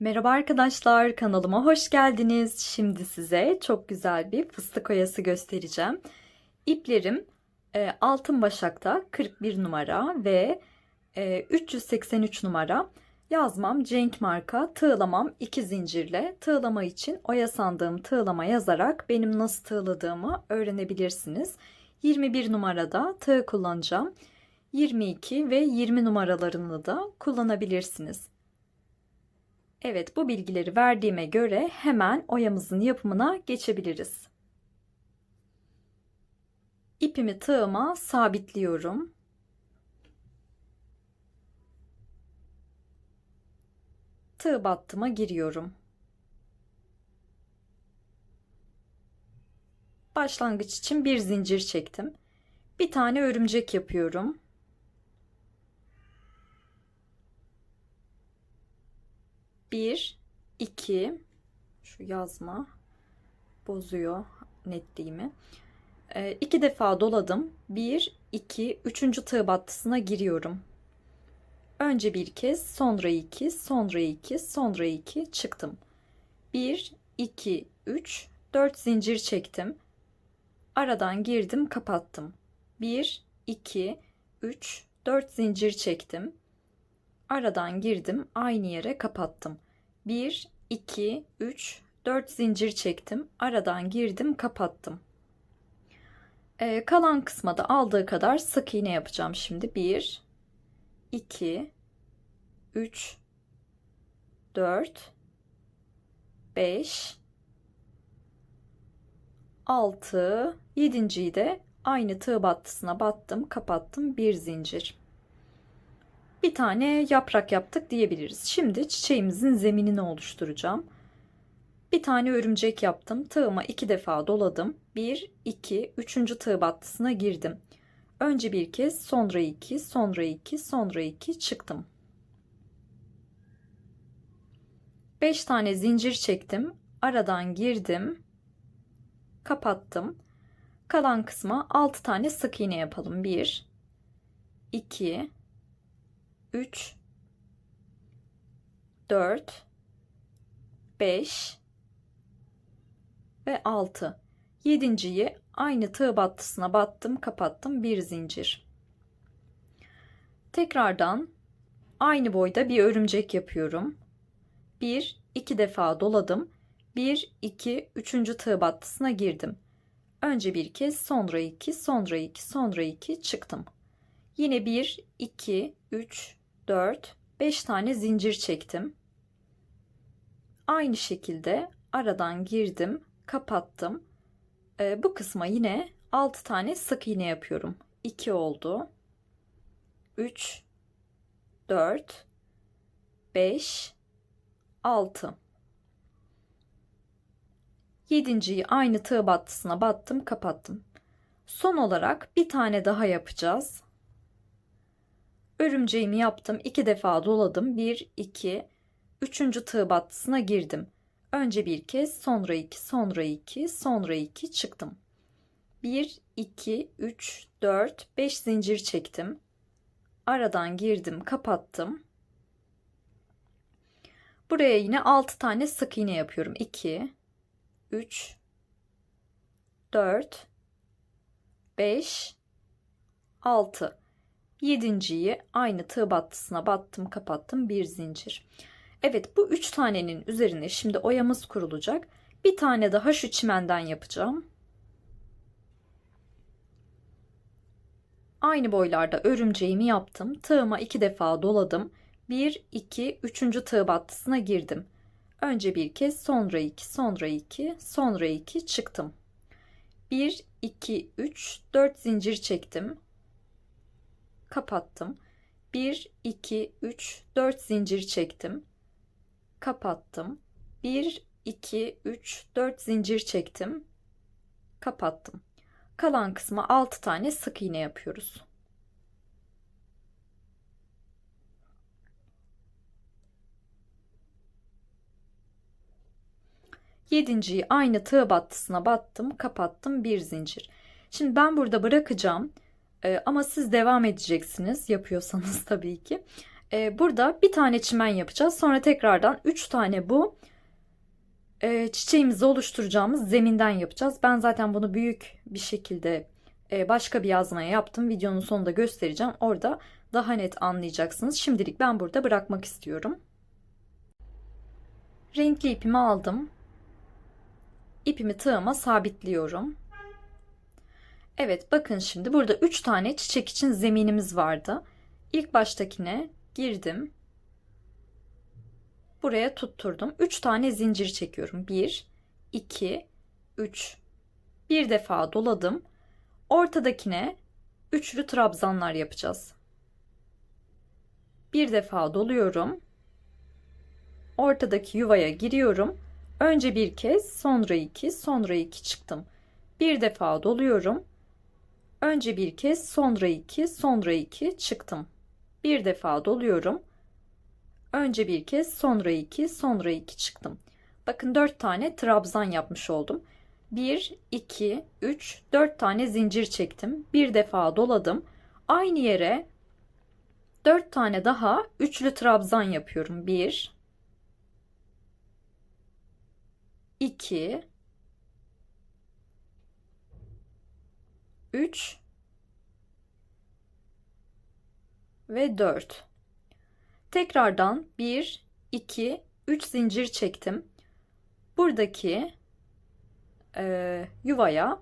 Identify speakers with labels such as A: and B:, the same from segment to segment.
A: Merhaba arkadaşlar, kanalıma hoş geldiniz. Şimdi size çok güzel bir fıstık oyası göstereceğim. İplerim e, altın başakta 41 numara ve e, 383 numara. Yazmam Cenk marka, tığlamam 2 zincirle. Tığlama için oya sandığım tığlama yazarak benim nasıl tığladığımı öğrenebilirsiniz. 21 numarada tığ kullanacağım. 22 ve 20 numaralarını da kullanabilirsiniz. Evet bu bilgileri verdiğime göre hemen oyamızın yapımına geçebiliriz. İpimi tığıma sabitliyorum. Tığ battıma giriyorum. Başlangıç için bir zincir çektim. Bir tane örümcek yapıyorum. Bir, iki, şu yazma bozuyor netliğimi. E, iki defa doladım. Bir, iki, üçüncü tığ battısına giriyorum. Önce bir kez, sonra iki, sonra iki, sonra iki çıktım. Bir, iki, üç, dört zincir çektim. Aradan girdim, kapattım. Bir, iki, üç, dört zincir çektim. Aradan girdim, aynı yere kapattım. 1, 2, 3, 4 zincir çektim. Aradan girdim, kapattım. Ee, kalan kısma da aldığı kadar sık iğne yapacağım şimdi. 1, 2, 3, 4, 5, 6, 7.yi de aynı tığ battısına battım, kapattım. Bir zincir bir tane yaprak yaptık diyebiliriz. Şimdi çiçeğimizin zeminini oluşturacağım. Bir tane örümcek yaptım. Tığıma iki defa doladım. Bir, iki, üçüncü tığ battısına girdim. Önce bir kez, sonra iki, sonra iki, sonra iki çıktım. Beş tane zincir çektim. Aradan girdim. Kapattım. Kalan kısma altı tane sık iğne yapalım. Bir, iki. 3 4 5 ve 6 yedinciyi aynı tığ battısına battım kapattım bir zincir. Tekrardan aynı boyda bir örümcek yapıyorum. 1 2 defa doladım. 1 2 3. tığ battısına girdim. Önce bir kez sonra 2 sonra 2 sonra 2 çıktım. Yine 1 2 3 4, 5 tane zincir çektim. Aynı şekilde aradan girdim, kapattım. Ee, bu kısma yine 6 tane sık iğne yapıyorum. 2 oldu. 3, 4, 5, 6. Yedinciyi aynı tığ battısına battım, kapattım. Son olarak bir tane daha yapacağız. Örümceğimi yaptım. iki defa doladım. 1, 2, 3. tığ battısına girdim. Önce bir kez, sonra 2, sonra 2, sonra 2 çıktım. 1, 2, 3, 4, 5 zincir çektim. Aradan girdim, kapattım. Buraya yine 6 tane sık iğne yapıyorum. 2, 3, 4, 5, 6. Yedinciyi aynı tığ battısına battım kapattım bir zincir. Evet bu üç tanenin üzerine şimdi oyamız kurulacak. Bir tane daha şu çimenden yapacağım. Aynı boylarda örümceğimi yaptım. Tığıma iki defa doladım. 1, 2, 3. tığ battısına girdim. Önce bir kez sonra 2, sonra 2, sonra 2 çıktım. 1, 2, 3, 4 zincir çektim kapattım. 1 2 3 4 zincir çektim. Kapattım. 1 2 3 4 zincir çektim. Kapattım. Kalan kısma 6 tane sık iğne yapıyoruz. Yedinciyi aynı tığ battısına battım, kapattım bir zincir. Şimdi ben burada bırakacağım. E, ama siz devam edeceksiniz yapıyorsanız tabii ki. Ee, burada bir tane çimen yapacağız. Sonra tekrardan 3 tane bu e, çiçeğimizi oluşturacağımız zeminden yapacağız. Ben zaten bunu büyük bir şekilde e, başka bir yazmaya yaptım. Videonun sonunda göstereceğim. Orada daha net anlayacaksınız. Şimdilik ben burada bırakmak istiyorum. Renkli ipimi aldım. İpimi tığıma sabitliyorum. Evet bakın şimdi burada 3 tane çiçek için zeminimiz vardı. İlk baştakine girdim. Buraya tutturdum. 3 tane zincir çekiyorum. 1, 2, 3. Bir defa doladım. Ortadakine üçlü trabzanlar yapacağız. Bir defa doluyorum. Ortadaki yuvaya giriyorum. Önce bir kez, sonra iki, sonra iki çıktım. Bir defa doluyorum. Önce bir kez, sonra iki, sonra iki çıktım. Bir defa doluyorum. Önce bir kez, sonra iki, sonra iki çıktım. Bakın dört tane trabzan yapmış oldum. 1, 2, 3, 4 tane zincir çektim. Bir defa doladım. Aynı yere 4 tane daha üçlü trabzan yapıyorum. 1, 2, 3 ve 4. Tekrardan 1, 2, 3 zincir çektim. Buradaki e, yuvaya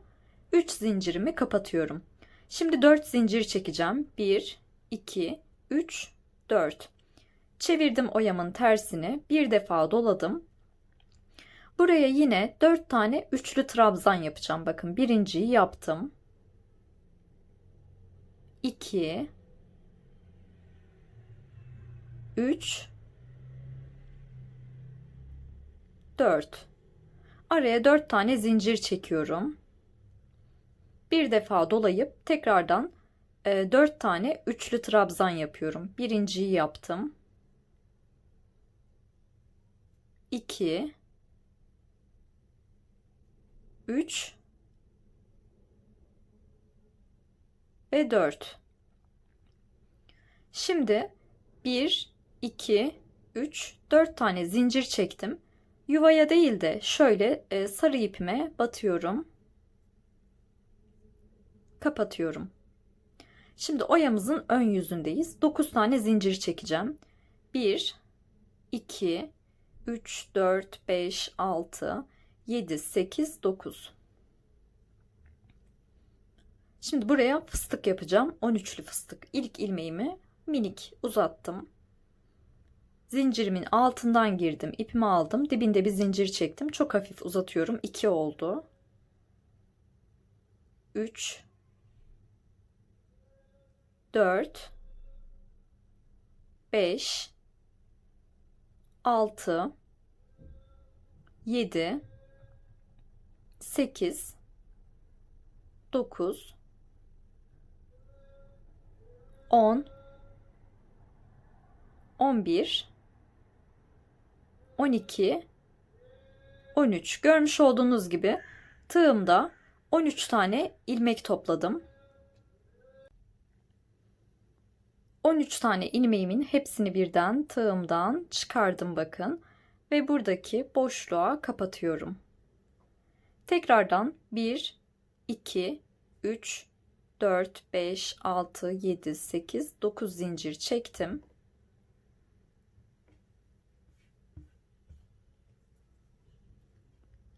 A: 3 zincirimi kapatıyorum. Şimdi 4 zincir çekeceğim. 1, 2, 3, 4. Çevirdim oyamın tersini. Bir defa doladım. Buraya yine 4 tane üçlü trabzan yapacağım. Bakın birinciyi yaptım. 2 3 4 Araya 4 tane zincir çekiyorum. Bir defa dolayıp tekrardan e, 4 tane üçlü trabzan yapıyorum. Birinciyi yaptım. 2 3 ve 4. Şimdi 1 2 3 4 tane zincir çektim. Yuvaya değil de şöyle e, sarı ipime batıyorum. Kapatıyorum. Şimdi oyamızın ön yüzündeyiz. 9 tane zincir çekeceğim. 1 2 3 4 5 6 7 8 9 Şimdi buraya fıstık yapacağım. 13'lü fıstık. İlk ilmeğimi minik uzattım. Zincirimin altından girdim. ipimi aldım. Dibinde bir zincir çektim. Çok hafif uzatıyorum. 2 oldu. 3 4 5 6 7 8 9 10 11 12 13 görmüş olduğunuz gibi tığımda 13 tane ilmek topladım. 13 tane ilmeğimin hepsini birden tığımdan çıkardım bakın ve buradaki boşluğa kapatıyorum. Tekrardan 1 2 3 4 5 6 7 8 9 zincir çektim.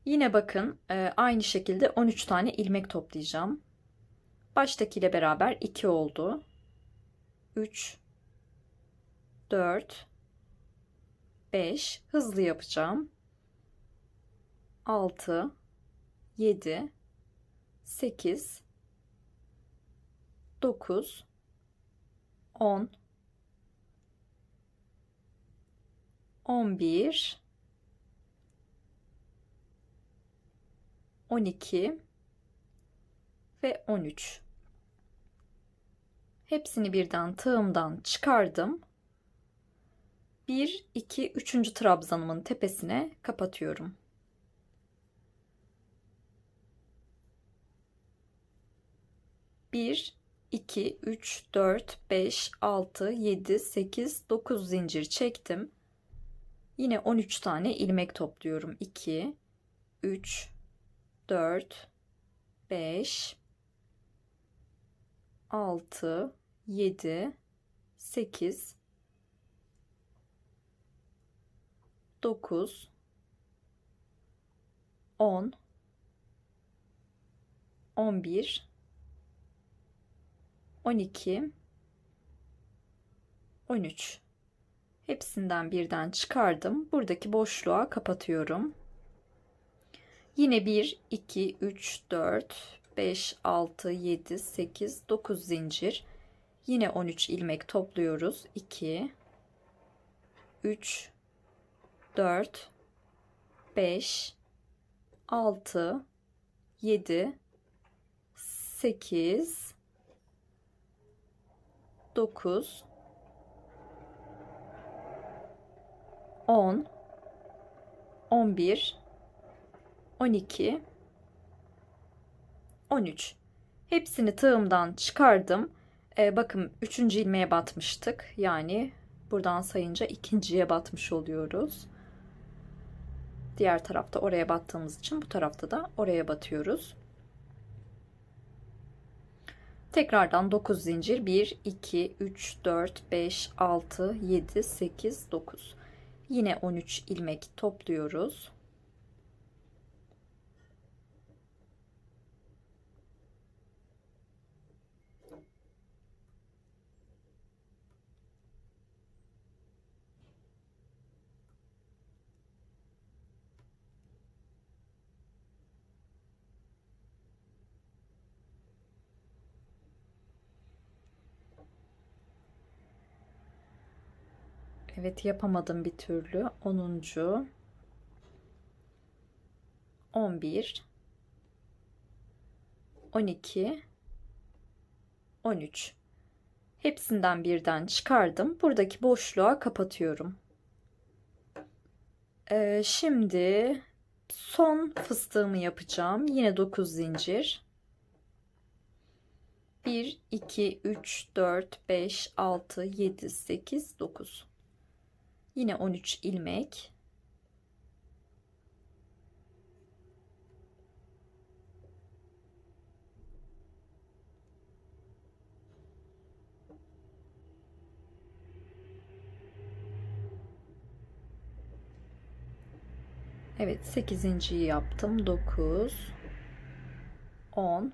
A: Yine bakın e, aynı şekilde 13 tane ilmek toplayacağım. Baştakiyle beraber 2 oldu. 3 4 5 hızlı yapacağım. 6 7 8 9 10 11 12 ve 13. Hepsini birden tığımdan çıkardım. 1 2 3. trabzanımın tepesine kapatıyorum. Bir, 2, 3, 4, 5, 6, 7, 8, 9 zincir çektim. Yine 13 tane ilmek topluyorum. 2, 3, 4, 5, 6, 7, 8, 9, 10, 11, 12, 13. Hepsinden birden çıkardım. Buradaki boşluğa kapatıyorum. Yine 1, 2, 3, 4, 5, 6, 7, 8, 9 zincir. Yine 13 ilmek topluyoruz. 2, 3, 4, 5, 6, 7, 8, 9, 10, 11, 12, 13. Hepsini tığımdan çıkardım. Ee, bakın 3. ilmeğe batmıştık. Yani buradan sayınca ikinciye batmış oluyoruz. Diğer tarafta oraya battığımız için bu tarafta da oraya batıyoruz. Tekrardan 9 zincir 1 2 3 4 5 6 7 8 9. Yine 13 ilmek topluyoruz. Evet yapamadım bir türlü. 10. 11 12 13 Hepsinden birden çıkardım. Buradaki boşluğa kapatıyorum. Ee, şimdi son fıstığımı yapacağım. Yine 9 zincir. 1 2 3 4 5 6 7 8 9 Yine 13 ilmek. Evet 8. yaptım. 9 10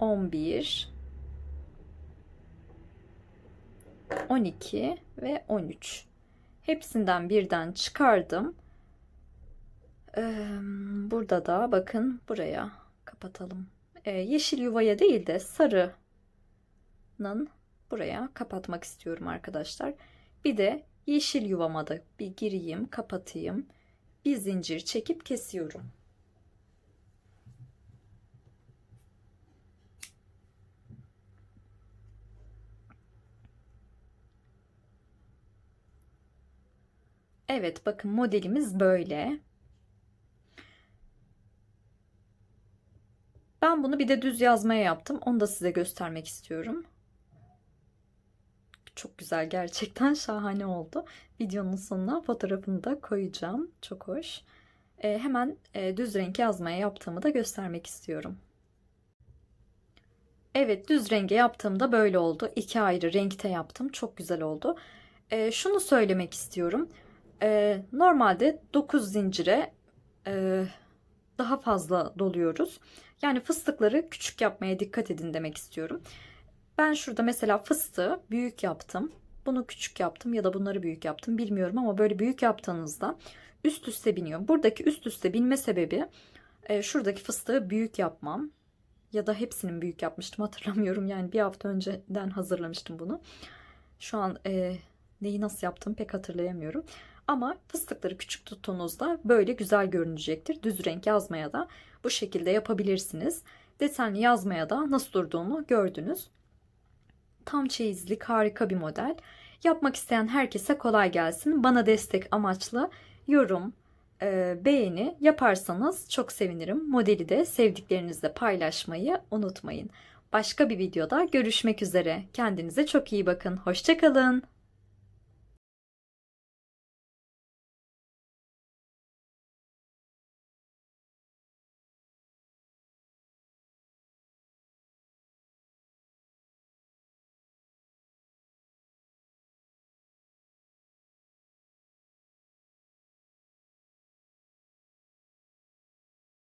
A: 11 12 ve 13. Hepsinden birden çıkardım. burada da bakın buraya kapatalım. yeşil yuvaya değil de sarının buraya kapatmak istiyorum arkadaşlar. Bir de yeşil yuvama da bir gireyim, kapatayım. Bir zincir çekip kesiyorum. Evet bakın modelimiz böyle. Ben bunu bir de düz yazmaya yaptım. Onu da size göstermek istiyorum. Çok güzel gerçekten şahane oldu. Videonun sonuna fotoğrafını da koyacağım. Çok hoş. Ee, hemen e, düz renk yazmaya yaptığımı da göstermek istiyorum. Evet düz renge yaptığımda böyle oldu. İki ayrı renkte yaptım. Çok güzel oldu. Ee, şunu söylemek istiyorum. Ee, normalde 9 zincire e, daha fazla doluyoruz. Yani fıstıkları küçük yapmaya dikkat edin demek istiyorum. Ben şurada mesela fıstığı büyük yaptım. Bunu küçük yaptım ya da bunları büyük yaptım bilmiyorum ama böyle büyük yaptığınızda üst üste biniyor. Buradaki üst üste binme sebebi e, şuradaki fıstığı büyük yapmam. Ya da hepsinin büyük yapmıştım hatırlamıyorum. Yani bir hafta önceden hazırlamıştım bunu. Şu an e, neyi nasıl yaptım pek hatırlayamıyorum. Ama fıstıkları küçük tuttuğunuzda böyle güzel görünecektir. Düz renk yazmaya da bu şekilde yapabilirsiniz. Desenli yazmaya da nasıl durduğunu gördünüz. Tam çeyizlik harika bir model. Yapmak isteyen herkese kolay gelsin. Bana destek amaçlı yorum, e, beğeni yaparsanız çok sevinirim. Modeli de sevdiklerinizle paylaşmayı unutmayın. Başka bir videoda görüşmek üzere. Kendinize çok iyi bakın. Hoşçakalın.